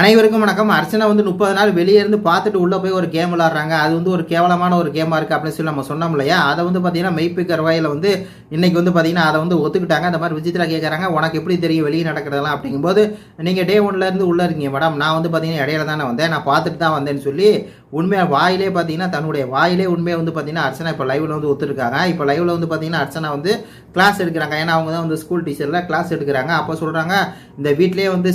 அனைவருக்கும் வணக்கம். அர்ச்சனா வந்து முப்பது நாள் வெளியே இருந்து பார்த்துட்டு உள்ளே போய் ஒரு கேம் விளாட்றாங்க அது வந்து ஒரு கேவலமான ஒரு கேமாக இருக்குது அப்படின்னு சொல்லி நம்ம சொன்னோம் இல்லையா? அதை வந்து பார்த்தீங்கன்னா மெய்ப்பிக்கிற வாயில் வந்து இன்றைக்கி வந்து பார்த்தீங்கன்னா அதை வந்து ஒத்துக்கிட்டாங்க. அந்த மாதிரி விஜித்ரா கேட்குறாங்க உனக்கு எப்படி தெரியும் வெளியே நடக்கிறதெல்லாம் அப்படிங்கும்போது நீங்கள் டே ஒன்லேருந்து உள்ளே இருக்கீங்க மேடம் நான் வந்து பார்த்தீங்கன்னா இடையில தானே வந்தேன். நான் பார்த்துட்டு தான் வந்தேன்னு சொல்லி உண்மையாக வாயிலே பார்த்தீங்கன்னா தன்னுடைய வாயிலே உண்மையாக வந்து பார்த்தீங்கன்னா அர்ச்சனா இப்போ லைவில் வந்து ஒத்துருக்காங்க. இப்போ லைவில் வந்து பார்த்தீங்கன்னா அர்ச்சனா வந்து கிளாஸ் எடுக்கிறாங்க. ஏன்னா அவங்க தான் வந்து ஸ்கூல் டீச்சரில் கிளாஸ் எடுக்கிறாங்க. அப்போ சொல்கிறாங்க இந்த வீட்டிலே வந்து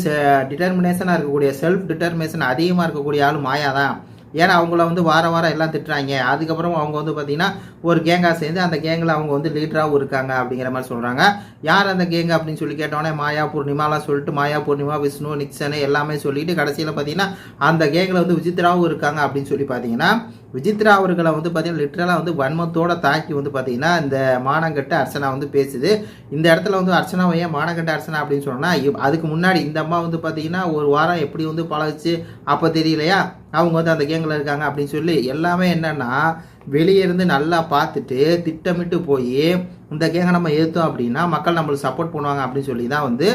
டிட்டர்மினேஷனாக இருக்கக்கூடிய செல்ஃப் டிட்டர்மினேஷன் அதிகமாக இருக்கக்கூடிய ஆள் மாயா தான் ஏன்னா அவங்கள வந்து வார வாரம் எல்லாம் திட்டுறாங்க. அதுக்கப்புறம் அவங்க வந்து பார்த்தீங்கன்னா ஒரு கேங்காக சேர்ந்து அந்த கேங்கில் அவங்க வந்து லீடராகவும் இருக்காங்க அப்படிங்கிற மாதிரி சொல்கிறாங்க யார் அந்த கேங் அப்படின்னு சொல்லி கேட்டோன்னே மாயா பூர்ணிமாலாம் சொல்லிட்டு மாயா பூர்ணிமா விஷ்ணு நிக்சனு எல்லாமே சொல்லிட்டு கடைசியில் பார்த்தீங்கன்னா அந்த கேங்கில் வந்து விஜித்ராவும் இருக்காங்க அப்படின்னு சொல்லி பார்த்தீங்கன்னா விஜித்ரா அவர்களை வந்து பார்த்தீங்கன்னா லிட்ரலாக வந்து வன்மத்தோட தாக்கி வந்து பார்த்தீங்கன்னா இந்த மானங்கட்டு அர்ச்சனா வந்து பேசுது. இந்த இடத்துல வந்து அர்ச்சனாவை ஏன் மானங்கட்டு அர்ச்சனா அப்படின்னு சொன்னால் அதுக்கு முன்னாடி இந்த அம்மா வந்து பார்த்தீங்கன்னா ஒரு வாரம் எப்படி வந்து பழகிச்சு அப்போ தெரியலையா? அவங்க வந்து அந்த கேங்கில் இருக்காங்க அப்படின்னு சொல்லி எல்லாமே என்னென்னா வெளியே இருந்து நல்லா பார்த்துட்டு திட்டமிட்டு போய் இந்த கேங்கை நம்ம ஏற்றோம் அப்படின்னா மக்கள் நம்மளுக்கு சப்போர்ட் பண்ணுவாங்க அப்படின்னு சொல்லி தான் வந்து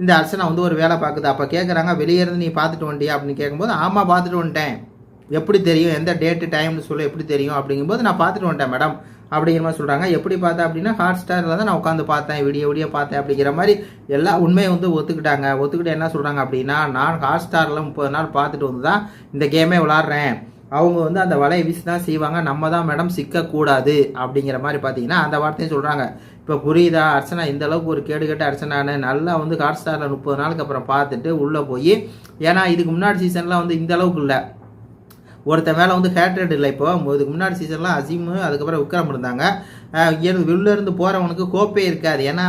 இந்த அர்ச்சனா வந்து ஒரு வேலை பார்க்குது. அப்போ கேட்குறாங்க வெளியே இருந்து நீ பார்த்துட்டு வந்துட்டியா அப்படின்னு கேட்கும்போது ஆமாம் பார்த்துட்டு வந்துட்டேன். எப்படி தெரியும்? எந்த டேட்டு டைம்னு சொல்ல எப்படி தெரியும்? அப்படிங்கும்போது நான் பார்த்துட்டு வந்துட்டேன் மேடம் அப்படிங்கிற மாதிரி சொல்கிறாங்க எப்படி பார்த்தேன் அப்படின்னா ஹாட் ஸ்டாரில் தான் நான் உட்காந்து பார்த்தேன் விடிய விடிய பார்த்தேன் அப்படிங்கிற மாதிரி எல்லா உண்மையை வந்து ஒத்துக்கிட்டாங்க. ஒத்துக்கிட்டு என்ன சொல்கிறாங்க அப்படின்னா நான் ஹாட் ஸ்டாரில் முப்பது நாள் பார்த்துட்டு வந்து தான் இந்த கேமே விளாட்றேன். அவங்க வந்து அந்த வலையை வீசி தான் செய்வாங்க. நம்ம தான் மேடம் சிக்கக்கூடாது அப்படிங்கிற மாதிரி பார்த்தீங்கன்னா அந்த வார்த்தையும் சொல்கிறாங்க இப்போ புரியுதா அர்ச்சனா இந்த அளவுக்கு ஒரு கேடு கேட்டு அர்ச்சனான்னு நல்லா வந்து ஹாட் ஸ்டாரில் முப்பது நாளுக்கு அப்புறம் பார்த்துட்டு உள்ளே போய் ஏன்னா இதுக்கு முன்னாடி சீசன்லாம் வந்து இந்த அளவுக்கு இல்லை. ஒருத்தன் மேலே வந்து ஹேட்ரட் இல்லை இப்போ. இதுக்கு முன்னாடி சீசன்லாம் அசீமு அதுக்கப்புறம் விக்ரம் இருந்தாங்க. இருந்து வெளிலருந்து போகிறவனுக்கு கோப்பே இருக்காது. ஏன்னா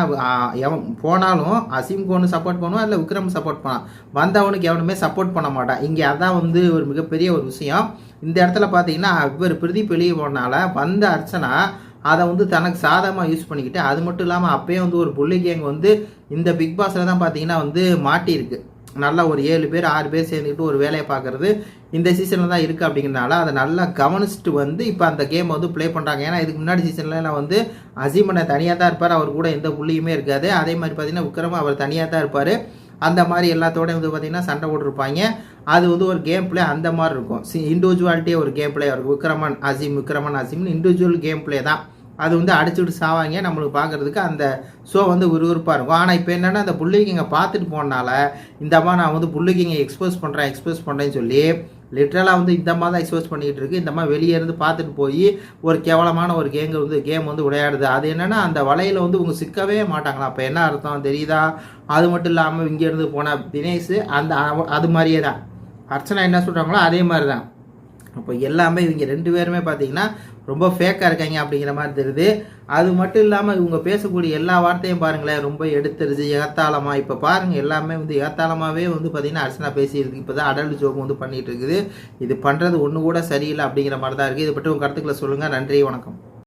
எவன் போனாலும் அசீமுக்கு ஒன்று சப்போர்ட் பண்ணுவான் இல்லை விக்ரம் சப்போர்ட் பண்ணான் வந்தவனுக்கு எவனுமே சப்போர்ட் பண்ண மாட்டான். இங்கே அதான் வந்து ஒரு மிகப்பெரிய ஒரு விஷயம். இந்த இடத்துல பார்த்தீங்கன்னா இவர் பிரதீப் வெளியே போனால வந்த அர்ச்சனா அதை வந்து தனக்கு சாதகமாக யூஸ் பண்ணிக்கிட்டு அது மட்டும் இல்லாமல் அப்பயே வந்து ஒரு புள்ளி கேங் வந்து இந்த பிக் பாஸில் தான் பார்த்தீங்கன்னா வந்து மாட்டியிருக்கு. நல்லா ஒரு ஏழு பேர் ஆறு பேர் சேர்ந்துக்கிட்டு ஒரு வேலையை பார்க்குறது இந்த சீசனில் தான் இருக்குது அப்படிங்கிறனால அதை நல்லா கவனிச்சுட்டு வந்து இப்போ அந்த கேம் வந்து ப்ளே பண்ணுறாங்க ஏன்னா இதுக்கு முன்னாடி சீசன்லாம் வந்து அசீமனை தனியாக தான் இருப்பார். அவர் கூட எந்த புள்ளியுமே இருக்காது. அதே மாதிரி பார்த்தீங்கன்னா விக்ரம அவர் தனியாக தான் இருப்பார். அந்த மாதிரி எல்லாத்தோடையும் வந்து பார்த்திங்கன்னா சண்டை போட்டிருப்பாங்க. அது வந்து ஒரு கேம் பிளே அந்த மாதிரி இருக்கும். சி இண்டிவிஜுவாலிட்டியே ஒரு கேம் பிளே இருக்கும். விக்ரமன் அசீம் விக்ரமன் அசீம்னு இண்டிவிஜுவல் கேம் பிளே தான். அது வந்து அடிச்சுட்டு சாவாங்க. நம்மளுக்கு பார்க்குறதுக்கு அந்த ஷோ வந்து விறுவிறுப்பாக இருக்கும். ஆனால் இப்போ என்னென்னா அந்த புள்ளிக்கிங்க பார்த்துட்டு போனால இந்தமாதிரி நான் வந்து புள்ளிக்கிங்க எக்ஸ்போஸ் பண்ணுறேன் எக்ஸ்போஸ் பண்ணுறேன்னு சொல்லி லிட்ரலாக வந்து இந்த மாதிரி தான் எக்ஸ்போஸ் பண்ணிக்கிட்டு இருக்கு. இந்த மாதிரி வெளியே இருந்து பார்த்துட்டு போய் ஒரு கேவலமான ஒரு கேம் வந்து கேம் வந்து விளையாடுது. அது என்னென்னா அந்த வலையில் வந்து உங்கள் சிக்கவே மாட்டாங்களா அப்போ என்ன அர்த்தம் தெரியுதா? அது மட்டும் இல்லாமல் இங்கேருந்து போன தினேஷ் அந்த அது மாதிரியே தான். அர்ச்சனா என்ன சொல்கிறாங்களோ அதே மாதிரி தான் அப்போ எல்லாமே இவங்க ரெண்டு பேருமே பார்த்தீங்கன்னா ரொம்ப ஃபேக்காக இருக்காங்க அப்படிங்கிற மாதிரி தெரியுது. அது மட்டும் இல்லாமல் இவங்க பேசக்கூடிய எல்லா வார்த்தையும் பாருங்களேன் ரொம்ப எடுத்துருச்சு ஏத்தாளமாக இப்போ பாருங்கள் எல்லாமே வந்து ஏத்தாளமாகவே வந்து பார்த்திங்கன்னா அர்ச்சனா பேசியிருக்கு. இப்போ தான் அடல் ஜோக் வந்து பண்ணிகிட்டு இருக்குது. இது பண்ணுறது ஒன்று கூட சரியில்லை அப்படிங்கிற மாதிரி தான் இருக்குது இதை பற்றி உங்கள் கருத்துக்களை சொல்லுங்கள் நன்றி வணக்கம்.